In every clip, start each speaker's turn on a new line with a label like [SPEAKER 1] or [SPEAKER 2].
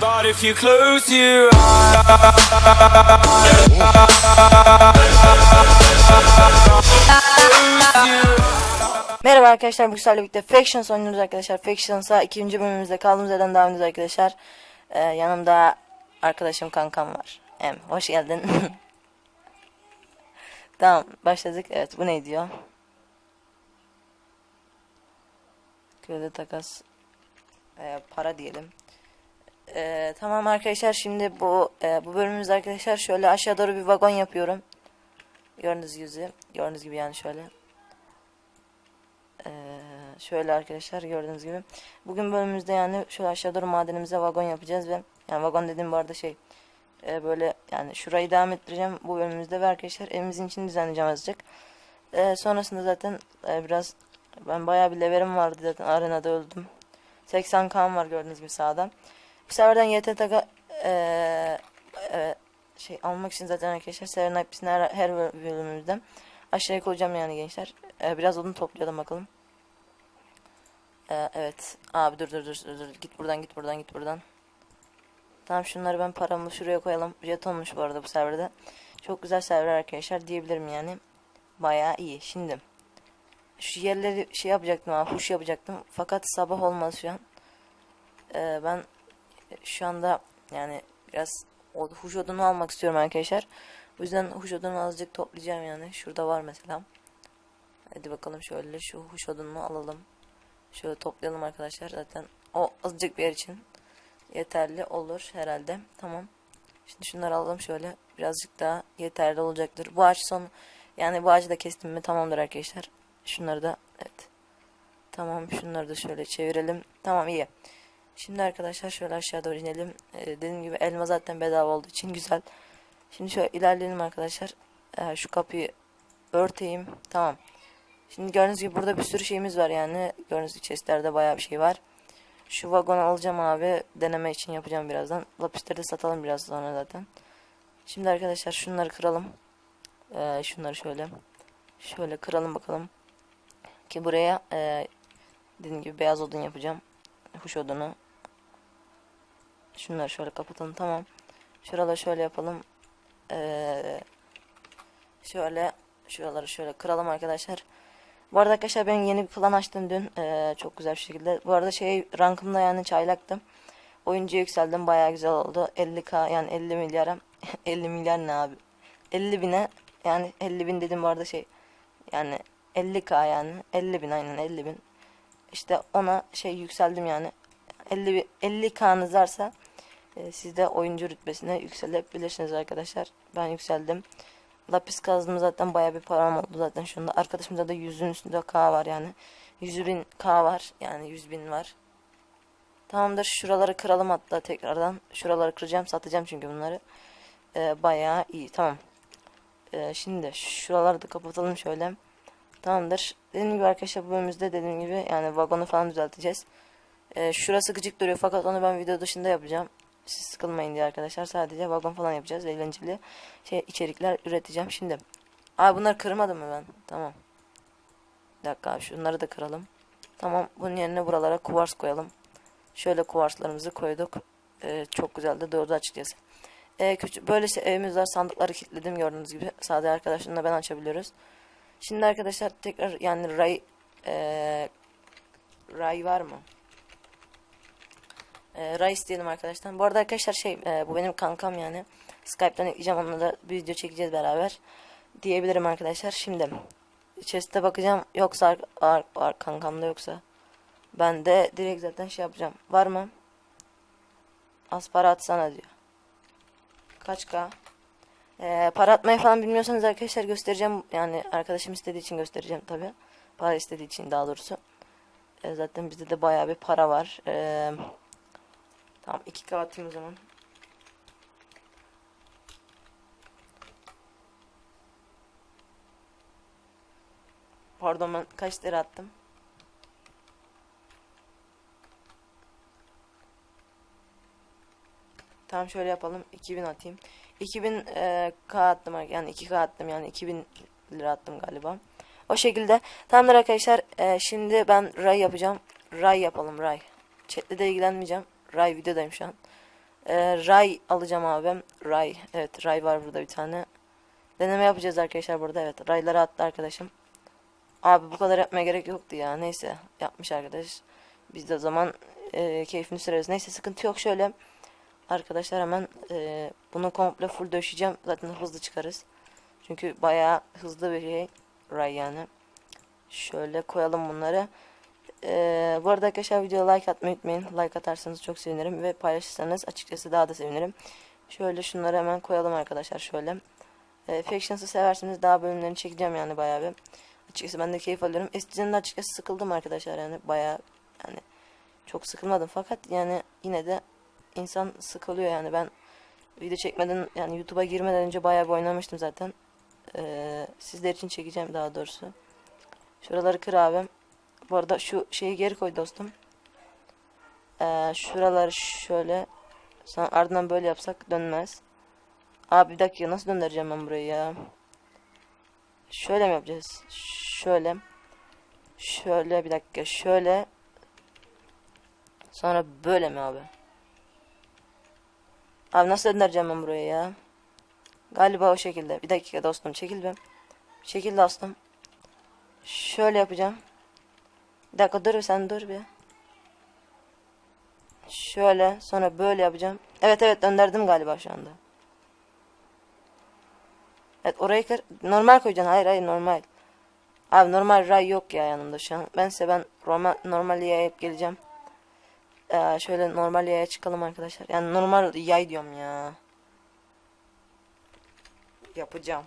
[SPEAKER 1] But if you close your
[SPEAKER 2] Merhaba arkadaşlar sizlerle birlikte Factions oynuyoruz arkadaşlar. Factions'a ikinci bölümümüzde kaldığımız yerden devam ediyoruz arkadaşlar. Ee, yanımda arkadaşım kankam var. Em, hoş geldin. tamam başladık. Evet bu ne diyor? Kredi takas e, para diyelim. Ee, tamam arkadaşlar şimdi bu e, bu bölümümüzde arkadaşlar şöyle aşağı doğru bir vagon yapıyorum. Gördüğünüz gibi, gördüğünüz gibi yani şöyle. Ee, şöyle arkadaşlar gördüğünüz gibi. Bugün bölümümüzde yani şöyle aşağı doğru madenimize vagon yapacağız ve yani vagon dediğim bu arada şey e, böyle yani şurayı devam ettireceğim bu bölümümüzde ve arkadaşlar evimizin içini düzenleyeceğim azıcık. Ee, sonrasında zaten e, biraz ben bayağı bir leverim vardı zaten arenada öldüm. 80 kan var gördüğünüz gibi sağdan. Bu seferden YT taka e, e, şey almak için zaten arkadaşlar Serena IP'sini her, her bölümümüzden aşağıya koyacağım yani gençler. Ee, biraz odun toplayalım bakalım. Ee, evet. Abi dur dur dur dur. Git buradan git buradan git buradan. Tamam şunları ben paramı şuraya koyalım. Jetonmuş bu arada bu serverde. Çok güzel server arkadaşlar diyebilirim yani. Bayağı iyi. Şimdi şu yerleri şey yapacaktım abi huş yapacaktım. Fakat sabah olmaz şu an. Ee, ben şu anda yani biraz o huş odunu almak istiyorum arkadaşlar. O yüzden huş odunu azıcık toplayacağım yani. Şurada var mesela. Hadi bakalım şöyle şu huş odununu alalım. Şöyle toplayalım arkadaşlar zaten. O azıcık bir yer için yeterli olur herhalde. Tamam. Şimdi şunları alalım şöyle. Birazcık daha yeterli olacaktır. Bu ağaç son yani bu ağacı da kestim mi tamamdır arkadaşlar. Şunları da evet. Tamam şunları da şöyle çevirelim. Tamam iyi. Şimdi arkadaşlar şöyle aşağı doğru inelim. Ee, dediğim gibi elma zaten bedava olduğu için güzel. Şimdi şöyle ilerleyelim arkadaşlar. Ee, şu kapıyı örteyim. Tamam. Şimdi gördüğünüz gibi burada bir sürü şeyimiz var yani. Gördüğünüz gibi chestlerde bayağı bir şey var. Şu vagonu alacağım abi. Deneme için yapacağım birazdan. Lapisleri de satalım biraz sonra zaten. Şimdi arkadaşlar şunları kıralım. Ee, şunları şöyle. Şöyle kıralım bakalım. Ki buraya e, dediğim gibi beyaz odun yapacağım. Huş odunu. Şunları şöyle kapatalım tamam. Şuraları şöyle yapalım. Ee, şöyle şuraları şöyle kıralım arkadaşlar. Bu arada arkadaşlar ben yeni bir plan açtım dün. Ee, çok güzel bir şekilde. Bu arada şey rankımda yani çaylaktım. Oyuncu yükseldim. Bayağı güzel oldu. 50k yani 50 milyara. 50 milyar ne abi? 50 bine yani 50 bin dedim bu arada şey. Yani 50k yani 50 bin aynen 50 bin. İşte ona şey yükseldim yani. 50 bi- 50k'nız varsa e, siz de oyuncu rütbesine yükselebilirsiniz arkadaşlar. Ben yükseldim. Lapis kazdım zaten bayağı bir param oldu zaten şu anda. Arkadaşımda da 100'ün üstünde K var yani. 100 bin K var yani 100 bin var. Tamamdır şuraları kıralım hatta tekrardan. Şuraları kıracağım satacağım çünkü bunları. Ee, bayağı iyi tamam. Ee, şimdi şuraları da kapatalım şöyle. Tamamdır. Dediğim gibi arkadaşlar bu bölümümüzde dediğim gibi yani vagonu falan düzelteceğiz. Ee, şurası gıcık duruyor fakat onu ben video dışında yapacağım. Siz sıkılmayın diye arkadaşlar sadece vagon falan yapacağız. Eğlenceli şey içerikler üreteceğim. Şimdi Abi bunları kırmadım mı ben? Tamam. Bir dakika şunları da kıralım. Tamam bunun yerine buralara kuvars koyalım. Şöyle kuvarslarımızı koyduk. Ee, çok güzel de durdu açıkçası. Ee, küçük, böyle şey, evimiz var sandıkları kilitledim gördüğünüz gibi. Sadece arkadaşlarımla ben açabiliyoruz. Şimdi arkadaşlar tekrar yani ray ee, ray var mı? E, Rice diyelim arkadaşlar. Bu arada arkadaşlar şey e, bu benim kankam yani. Skype'dan ekleyeceğim onunla da bir video çekeceğiz beraber. Diyebilirim arkadaşlar. Şimdi chest'e bakacağım. Yoksa var, var kankamda yoksa. Ben de direkt zaten şey yapacağım. Var mı? Az para atsana diyor. Kaç k? Ee, para atmayı falan bilmiyorsanız arkadaşlar göstereceğim. Yani arkadaşım istediği için göstereceğim tabi. Para istediği için daha doğrusu. Ee, zaten bizde de bayağı bir para var. Eee... Tamam 2K atayım o zaman. Pardon ben kaç lira attım? Tamam şöyle yapalım. 2000 atayım. 2000 e, K attım yani 2K attım yani 2000 lira attım galiba. O şekilde. Tamamdır arkadaşlar. E, şimdi ben ray yapacağım. Ray yapalım ray. Chat'le de ilgilenmeyeceğim. Ray videodayım şu an. Ee, ray alacağım abi. Ray. Evet ray var burada bir tane. Deneme yapacağız arkadaşlar burada. Evet rayları attı arkadaşım. Abi bu kadar yapmaya gerek yoktu ya. Neyse yapmış arkadaş. Biz de o zaman e, keyfini süreriz. Neyse sıkıntı yok şöyle. Arkadaşlar hemen e, bunu komple full döşeyeceğim. Zaten hızlı çıkarız. Çünkü bayağı hızlı bir şey. Ray yani. Şöyle koyalım bunları. Ee, bu arada arkadaşlar videoya like atmayı unutmayın. Like atarsanız çok sevinirim ve paylaşırsanız açıkçası daha da sevinirim. Şöyle şunları hemen koyalım arkadaşlar şöyle. Ee, Factions'ı severseniz daha bölümlerini çekeceğim yani bayağı bir. Açıkçası ben de keyif alıyorum. Eskiden de açıkçası sıkıldım arkadaşlar yani bayağı yani çok sıkılmadım fakat yani yine de insan sıkılıyor yani ben video çekmeden yani YouTube'a girmeden önce bayağı bir oynamıştım zaten. Ee, sizler için çekeceğim daha doğrusu. Şuraları kır abi. Bu arada şu şeyi geri koy dostum. Ee, şuraları şöyle. Sonra ardından böyle yapsak dönmez. Abi bir dakika nasıl döndüreceğim ben burayı ya? Şöyle mi yapacağız? Şöyle. Şöyle bir dakika şöyle. Sonra böyle mi abi? Abi nasıl döndüreceğim ben burayı ya? Galiba o şekilde. Bir dakika dostum çekil be. Çekil dostum. Şöyle yapacağım. Bir dakika dur sen dur bir. Şöyle sonra böyle yapacağım. Evet evet döndürdüm galiba şu anda. Evet orayı kır. Normal koyacaksın. Hayır hayır normal. Abi normal ray yok ya yanımda şu an. Bense ben normal, normal yaya geleceğim. Ee, şöyle normal yaya çıkalım arkadaşlar. Yani normal yay diyorum ya. Yapacağım.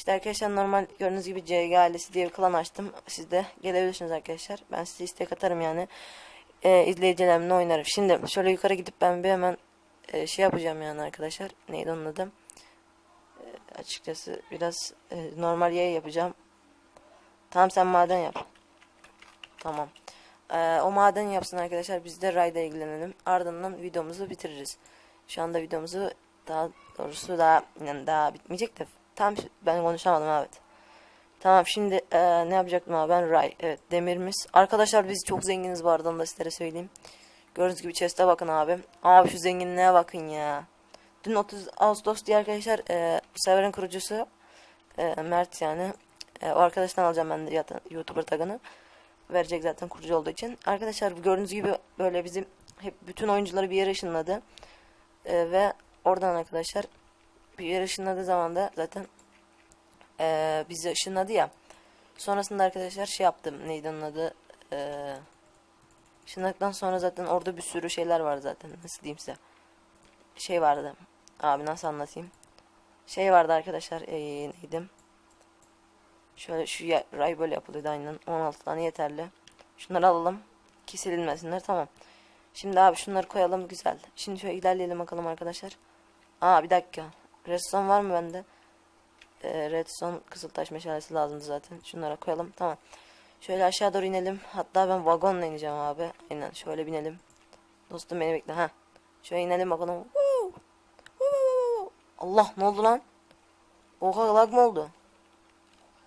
[SPEAKER 2] İşte arkadaşlar normal gördüğünüz gibi CG ailesi diye bir klan açtım. Siz de gelebilirsiniz arkadaşlar. Ben size istek atarım yani. Ee, izleyicilerimle oynarım. Şimdi şöyle yukarı gidip ben bir hemen e, şey yapacağım yani arkadaşlar. Neydi onun adı? E, açıkçası biraz e, normal yayı yapacağım. Tamam sen maden yap. Tamam. Ee, o maden yapsın arkadaşlar. Biz de rayda ilgilenelim. Ardından videomuzu bitiririz. Şu anda videomuzu daha doğrusu daha yani daha bitmeyecek de tam ben konuşamadım evet. Tamam şimdi e, ne yapacaktım abi ben ray evet demirimiz. Arkadaşlar biz çok zenginiz bu arada da sizlere söyleyeyim. Gördüğünüz gibi chest'e bakın abi. Abi şu zenginliğe bakın ya. Dün 30 Ağustos diye arkadaşlar e, serverin kurucusu e, Mert yani. E, o arkadaştan alacağım ben de zaten YouTuber tagını. Verecek zaten kurucu olduğu için. Arkadaşlar gördüğünüz gibi böyle bizim hep bütün oyuncuları bir yere ışınladı. E, ve oradan arkadaşlar bir yere ışınladığı zaman da zaten e, bizi ışınladı ya. Sonrasında arkadaşlar şey yaptım. Neydi onun adı? E, ışınladıktan sonra zaten orada bir sürü şeyler var zaten. Nasıl diyeyim size? Şey vardı. Abi nasıl anlatayım? Şey vardı arkadaşlar. E, neydi? Şöyle şu ray böyle yapılıyordu aynen. 16 tane yeterli. Şunları alalım. Ki silinmesinler tamam. Şimdi abi şunları koyalım güzel. Şimdi şöyle ilerleyelim bakalım arkadaşlar. Aa bir dakika. Redstone var mı bende? Ee, redstone kızıltaş meşalesi lazımdı zaten. Şunlara koyalım tamam. Şöyle aşağı doğru inelim. Hatta ben vagonla ineceğim abi. Aynen şöyle binelim. Dostum beni bekle ha. Şöyle inelim bakalım. Allah ne oldu lan? Oha lag mı oldu?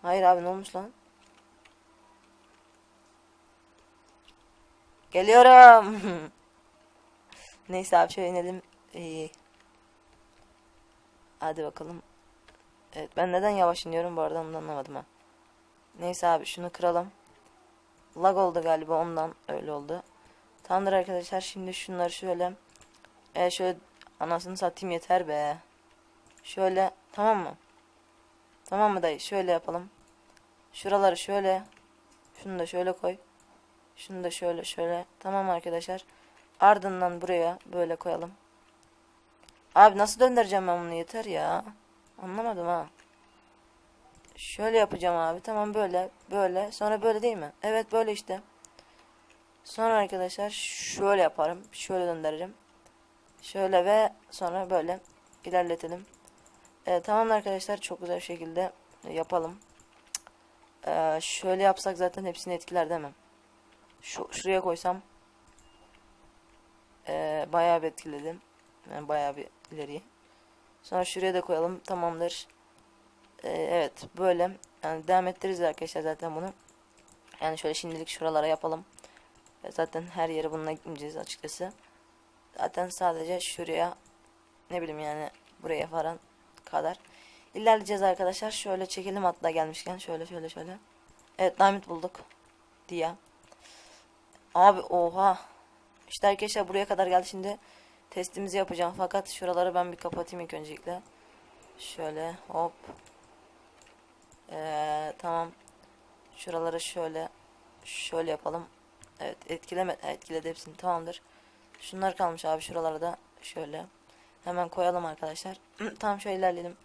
[SPEAKER 2] Hayır abi ne olmuş lan? Geliyorum. Neyse abi şöyle inelim. İyi. Hadi bakalım. Evet ben neden yavaş iniyorum bu arada onu anlamadım ha. Neyse abi şunu kıralım. Lag oldu galiba ondan öyle oldu. Tamamdır arkadaşlar şimdi şunları şöyle. E şöyle anasını satayım yeter be. Şöyle tamam mı? Tamam mı dayı? Şöyle yapalım. Şuraları şöyle. Şunu da şöyle koy. Şunu da şöyle şöyle. Tamam arkadaşlar. Ardından buraya böyle koyalım. Abi nasıl döndüreceğim ben bunu yeter ya. Anlamadım ha. Şöyle yapacağım abi. Tamam böyle. Böyle. Sonra böyle değil mi? Evet böyle işte. Sonra arkadaşlar şöyle yaparım. Şöyle döndürürüm. Şöyle ve sonra böyle ilerletelim. Ee, tamam arkadaşlar çok güzel bir şekilde yapalım. Ee, şöyle yapsak zaten hepsini etkiler değil mi? Şu, şuraya koysam ee, bayağı bir etkiledim. Yani bayağı bir ileriye. Sonra şuraya da koyalım. Tamamdır. Ee, evet böyle. Yani devam ettiririz arkadaşlar zaten bunu. Yani şöyle şimdilik şuralara yapalım. Ee, zaten her yere bununla gitmeyeceğiz açıkçası. Zaten sadece şuraya ne bileyim yani buraya falan kadar. İlerleyeceğiz arkadaşlar. Şöyle çekelim hatta gelmişken. Şöyle şöyle şöyle. Evet diamond bulduk. Diye. Abi oha. İşte arkadaşlar buraya kadar geldi şimdi. Testimizi yapacağım. Fakat şuraları ben bir kapatayım ilk öncelikle. Şöyle hop. Ee, tamam. Şuraları şöyle şöyle yapalım. Evet etkileme etkiledi hepsini tamamdır. Şunlar kalmış abi şuralarda şöyle. Hemen koyalım arkadaşlar. tamam şöyle ilerleyelim.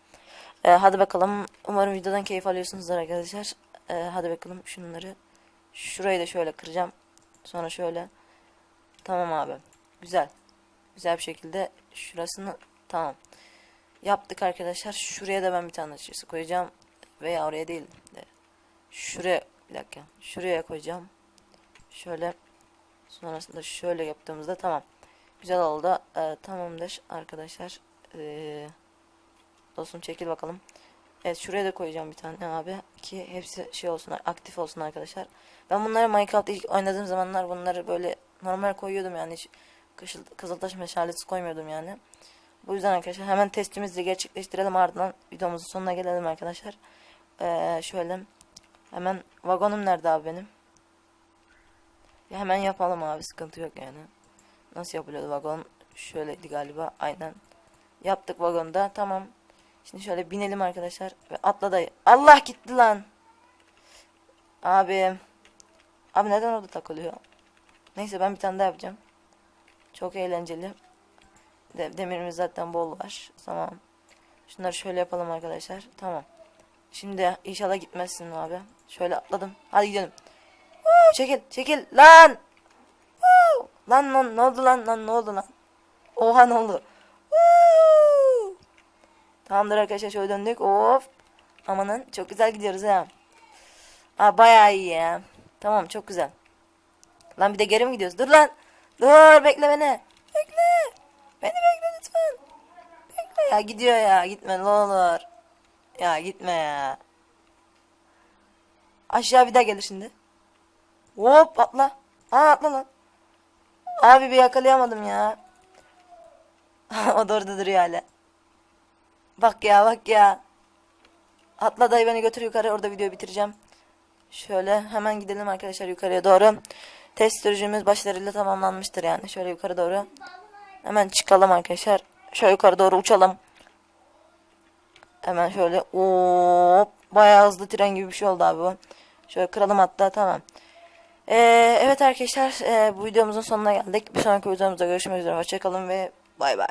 [SPEAKER 2] Ee, hadi bakalım. Umarım videodan keyif alıyorsunuzdur arkadaşlar. Ee, hadi bakalım şunları. Şurayı da şöyle kıracağım. Sonra şöyle. Tamam abi. Güzel. Güzel bir şekilde şurasını tamam. Yaptık arkadaşlar. Şuraya da ben bir tane açısı koyacağım. Veya oraya değil de. Şuraya bir dakika. Şuraya koyacağım. Şöyle. Sonrasında şöyle yaptığımızda tamam. Güzel oldu. Ee, tamamdır arkadaşlar. Ee, dostum çekil bakalım. Evet şuraya da koyacağım bir tane abi ki hepsi şey olsun aktif olsun arkadaşlar. Ben bunları Minecraft ilk oynadığım zamanlar bunları böyle normal koyuyordum yani hiç kışıl, kızıltaş meşalesi koymuyordum yani. Bu yüzden arkadaşlar hemen testimizi gerçekleştirelim ardından videomuzun sonuna gelelim arkadaşlar. Ee, şöyle hemen vagonum nerede abi benim? Ya hemen yapalım abi sıkıntı yok yani. Nasıl yapılıyordu vagon? Şöyleydi galiba aynen. Yaptık vagonda tamam. Şimdi şöyle binelim arkadaşlar ve atla dayı. Allah gitti lan. Abi. Abi neden orada takılıyor? Neyse ben bir tane daha yapacağım. Çok eğlenceli. De demirimiz zaten bol var. Tamam. Şunları şöyle yapalım arkadaşlar. Tamam. Şimdi inşallah gitmezsin abi. Şöyle atladım. Hadi gidelim. Woo, çekil çekil lan. Woo. Lan lan ne oldu lan lan ne oldu lan? Oha ne oldu? Tamamdır arkadaşlar şöyle döndük. Of. Amanın çok güzel gidiyoruz ha. Aa bayağı iyi ya. Tamam çok güzel. Lan bir de geri mi gidiyoruz? Dur lan. Dur bekle beni. Bekle. Beni bekle lütfen. Bekle ya gidiyor ya. Gitme ne olur. Ya gitme ya. Aşağı bir daha gelir şimdi. Hop atla. Aa atla lan. Abi bir yakalayamadım ya. o da orada duruyor hala. Bak ya bak ya. Atla dayı beni götür yukarı orada videoyu bitireceğim. Şöyle hemen gidelim arkadaşlar yukarıya doğru. Test sürücümüz başarıyla tamamlanmıştır yani. Şöyle yukarı doğru. Hemen çıkalım arkadaşlar. Şöyle yukarı doğru uçalım. Hemen şöyle hop bayağı hızlı tren gibi bir şey oldu abi bu. Şöyle kıralım hatta tamam. Ee, evet arkadaşlar ee, bu videomuzun sonuna geldik. Bir sonraki videomuzda görüşmek üzere. Hoşçakalın ve bay bay.